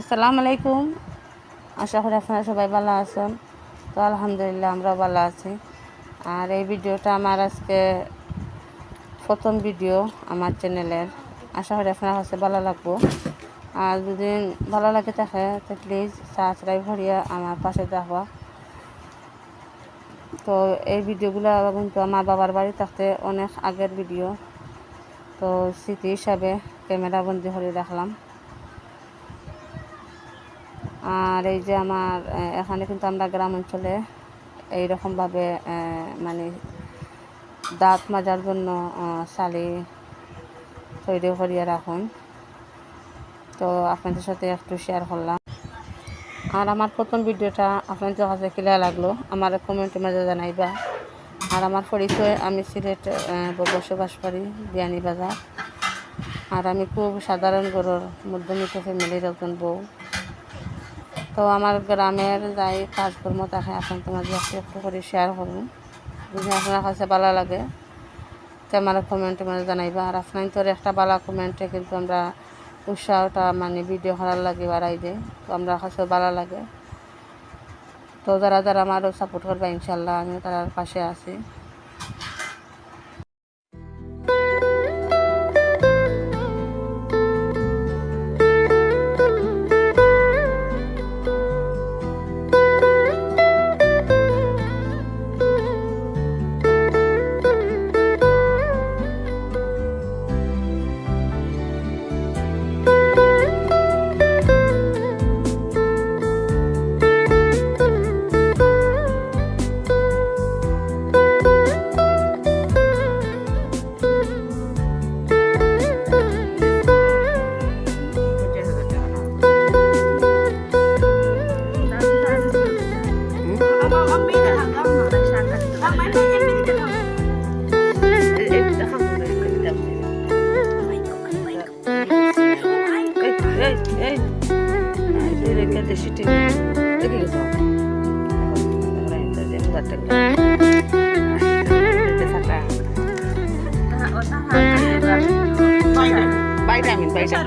আসসালামু আলাইকুম আশা করি আপনারা সবাই ভালো আছেন। তো আলহামদুলিল্লাহ আমরা ভালো আছি। আর এই ভিডিওটা আমার আজকে প্রথম ভিডিও আমার চ্যানেলের। আশা করি আপনার কাছে ভালো লাগবো। আর যদি ভালো লাগে থাকে, তো প্লিজ সাবস্ক্রাইব করিয়া আমার পাশে থাকবা। তো এই ভিডিওগুলো কিন্তু আমার বাবার বাড়ি থাকতে অনেক আগের ভিডিও। তো স্মৃতি হিসাবে ক্যামেরা বন্দি করে রাখলাম। আর এই যে আমার এখানে কিন্তু আমরা গ্রাম অঞ্চলে এইরকমভাবে মানে দাঁত মাজার জন্য চালি তৈরি করিয়া রাখুন। তো আপনাদের সাথে একটু শেয়ার করলাম। আর আমার প্রথম ভিডিওটা আপনাদের কাছে কিলা লাগল, আমার কমেন্টের মাঝে জানাইবা। আর আমার পরিচয়, আমি সিলেট বসবাস করি বিয়ানি বাজার আর আমি খুব সাধারণ গরুর মধ্যমিত ফ্যামিলির একজন বউ। তো আমার গ্রামের যাই কাজকর্ম তাকে এখন তোমাদের একটু একটু করে শেয়ার করব। যদি আপনার কাছে ভালো লাগে, তো আমার কমেন্টে মানে জানাইবা। আর আপনার তোর একটা ভালো কমেন্টে কিন্তু আমরা উৎসাহটা মানে ভিডিও করার লাগে বাড়াই দেয় তো আমরা কাছেও ভালো লাগে। তো যারা যারা আমারও সাপোর্ট করবে, ইনশাল্লাহ আমিও তার পাশে আছি। ভাইটামিন প্রেশার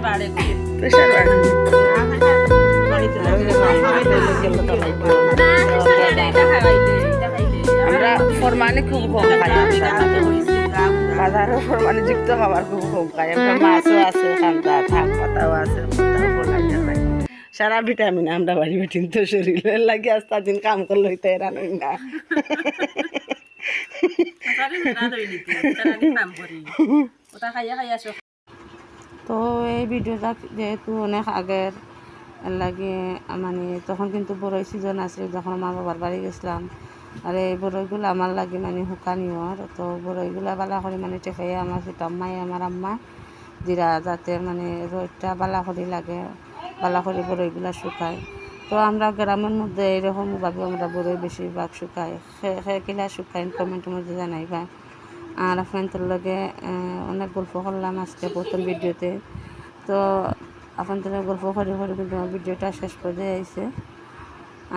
আমরা ফরমানে খুব কম খাই। যুক্ত খাবার খুব কম খাই। মাছও আছে খান্তা আছে। সারা ভিটামিন আমরা বাড়ি বেটিন তো শরীরের লাগে আস্তা দিন কাম করলে হইতে এরা নই না। তো এই ভিডিওটা যেহেতু অনেক আগের লাগে মানে তখন কিন্তু বড়ই সিজন আছিল যখন আমার বাবার বাড়ি গেছিলাম। আর এই বড়ইগুলো আমার লাগে মানে শুকানিও। আর তো বড়ইগুলো বালা করে মানে টেকাইয়া আমার ছোট আম্মাই আমার আম্মা জিরা যাতে মানে রোদটা বালা করে লাগে। বালা করে বড়ইগুলো শুকায়। তো আমরা গ্রামের মধ্যে এরকমভাবে আমরা বড়ই বেশিরভাগ শুকাই। কিলা শুকাই কমেন্টের মধ্যে জানাইবা। আর আপনাদের লগে অনেক গল্প করলাম আজকে প্রথম ভিডিওতে। তো আপনাদের গল্প করে করে কিন্তু আমার ভিডিওটা শেষ করে আইছে।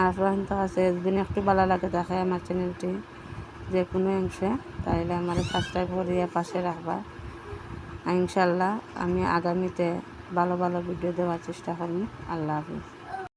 আর আপনাদের কাছে যদি একটু ভালো লাগে দেখে আমার চ্যানেলটি, যে কোনো অংশে, তাইলে আমার সাবস্ক্রাইব করিয়ে পাশে রাখবা। ইনশাল্লাহ আমি আগামীতে ভালো ভালো ভিডিও দেওয়ার চেষ্টা করি আল্লাহ হাফিজ।